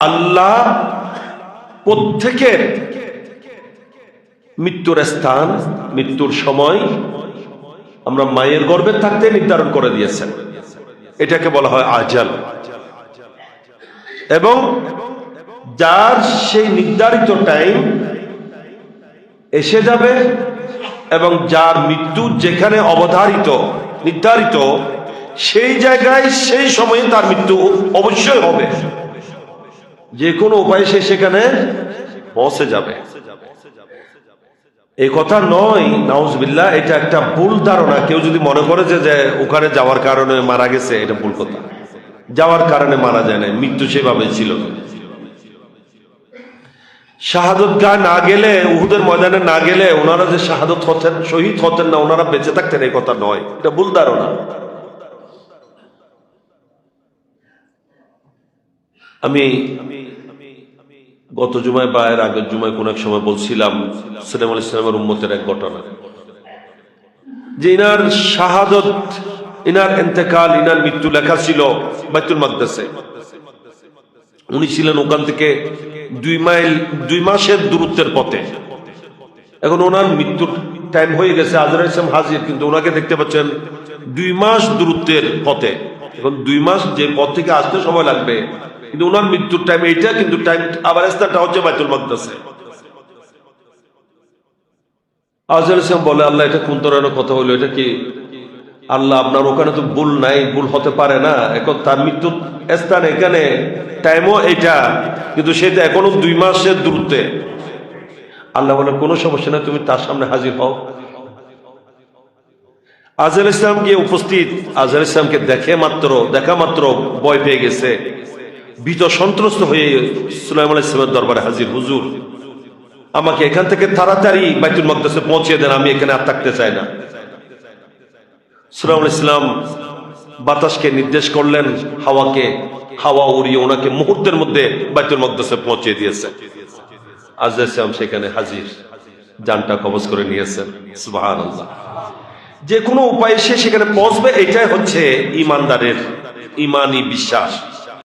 আল্লাহ প্রত্যেকের মৃত্যুর স্থান, মৃত্যুর সময় আমরা মায়ের গর্ভে থাকতে নির্ধারণ করে দিয়েছেন। এটাকে বলা হয় আজাল। এবং যার সেই নির্ধারিত টাইম এসে যাবে এবং যার মৃত্যু যেখানে অবধারিত, নির্ধারিত, সেই জায়গায় সেই সময়ে তার মৃত্যু অবশ্যই হবে। যে কোনো উপায়ে সে সেখানে পৌঁছে যাবে। এই কথা নয়, নাউজবিল্লাহ, এটা একটা ভুল ধারণা। কেউ যদি মনে করে যে যে ওখানে যাওয়ার কারণে মারা গেছে, এটা ভুল কথা। যাওয়ার কারণে মারা যায় না মৃত্যু সেভাবে ছিল। শাহাদত গা না গেলে, উহুদের ময়দানে না গেলে ওনারা যে শাহাদত হতেন, শহীদ হতেন না, ওনারা বেঁচে থাকতেন এই কথা নয়। এটা ভুল ধারণা। আমি গত জুমায় বা এর আগের জুমায় কোন এক সময় বলছিলাম সুলেমান ইসলামের উম্মতের এক ঘটনা। যে ইনার শাহাদত, ইনার এন্তেকাল, ইনার মৃত্যু লেখা ছিল বাইতুল মাকদাসে। উনি ছিলেন ওখান থেকে দুই মাইল, দুই মাসের দূরত্বের পথে। এখন ওনার মৃত্যুর টাইম হয়ে গেছে আজরা ইসলাম হাজির, কিন্তু ওনাকে দেখতে পাচ্ছেন দুই মাস দূরত্বের পথে। এখন দুই মাস যে পথ থেকে আসতে সময় লাগবে কিন্তু ওনার মৃত্যুর টাইম এইটা, কিন্তু টাইম আবার স্থানটা হচ্ছে বাইতুল মাকদাসে আজর ইসলাম বলে, আল্লাহ, এটা কোন ধরনের কথা হলো? এটা কি আল্লাহ আপনার ওখানে তো ভুল নাই, ভুল হতে পারে না। এখন তার মৃত্যুর স্থান এখানে টাইমও এটা কিন্তু সেটা এখনও দুই মাসের দূরত্বে। আল্লাহ বলে, কোনো সমস্যা নেই, তুমি তার সামনে হাজির হও। আজহার ইসলাম গিয়ে উপস্থিত। আজহার ইসলামকে দেখে মাত্র, দেখা মাত্র ভয় পেয়ে গেছে। ভীত সন্ত্রস্ত হয়ে সুলাইম ইসলামের দরবারে হাজির। হুজুর, আমাকে এখান থেকে তাড়াতাড়ি বাইতুল মকদাসে পৌঁছে দেন, আমি এখানে আর থাকতে চাই না। সুলাইম ইসলাম বাতাসকে নির্দেশ করলেন, হাওয়াকে, হাওয়া উড়িয়ে ওনাকে মুহূর্তের মধ্যে বাইতুল মকদাসে পৌঁছে দিয়েছে ইসলাম সেখানে হাজির যানটা কবজ করে নিয়েছেন। সুবহানাল্লাহ। যে কোনো উপায়ে সে সেখানে পৌঁছবে, এটাই হচ্ছে ইমানদারের ইমানি বিশ্বাস।